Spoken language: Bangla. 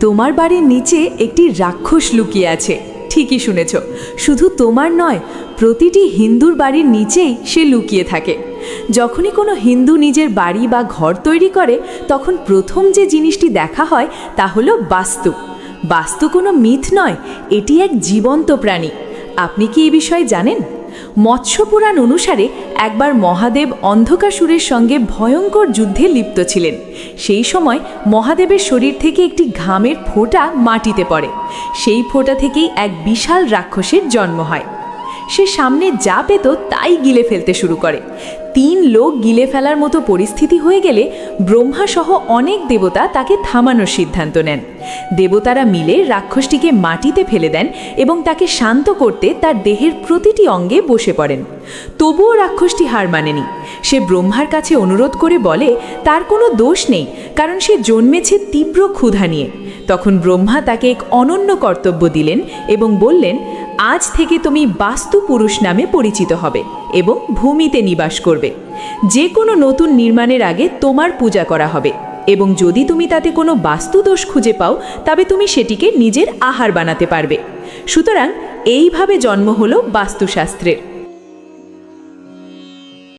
তোমার বাড়ির নিচে একটি রাক্ষস লুকিয়ে আছে, ঠিকই শুনেছ। শুধু তোমার নয়, প্রতিটি হিন্দুর বাড়ির নিচেই সে লুকিয়ে থাকে। যখনই কোনো হিন্দু নিজের বাড়ি বা ঘর তৈরি করে, তখন প্রথম যে জিনিসটি দেখা হয় তা হলো বাস্তু। বাস্তু কোনো মিথ নয়, এটি এক জীবন্ত প্রাণী। আপনি কি এই বিষয়ে জানেন? মৎস্য পুরাণ অনুসারে একবার মহাদেব অন্ধকাসুরের সঙ্গে ভয়ঙ্কর যুদ্ধে লিপ্ত ছিলেন। সেই সময় মহাদেবের শরীর থেকে একটি ঘামের ফোঁটা মাটিতে পড়ে। সেই ফোঁটা থেকেই এক বিশাল রাক্ষসের জন্ম হয়। সে সামনে যা পেত তাই গিলে ফেলতে শুরু করে। তিন লোক গিলে ফেলার মতো পরিস্থিতি হয়ে গেলে ব্রহ্মা সহ অনেক দেবতা তাকে থামানোর সিদ্ধান্ত নেন। দেবতারা মিলে রাক্ষসটিকে মাটিতে ফেলে দেন এবং তাকে শান্ত করতে তার দেহের প্রতিটি অঙ্গে বসে পড়েন। তবুও রাক্ষসটি হার মানেনি। সে ব্রহ্মার কাছে অনুরোধ করে বলে, তার কোনো দোষ নেই, কারণ সে জন্মেছে তীব্র ক্ষুধা নিয়ে। তখন ব্রহ্মা তাকে এক অনন্য কর্তব্য দিলেন এবং বললেন আজ থেকে তুমি বাস্তু পুরুষ নামে পরিচিত হবে এবং ভূমিতে নিবাস করবে। যে কোনো নতুন নির্মাণের আগে তোমার পূজা করা হবে এবং যদি তুমি তাতে কোনো বাস্তু দোষ খুঁজে পাও, তবে তুমি সেটিকে নিজের আহার বানাতে পারবে। সুতরাং এইভাবে জন্ম হলো বাস্তুশাস্ত্রের।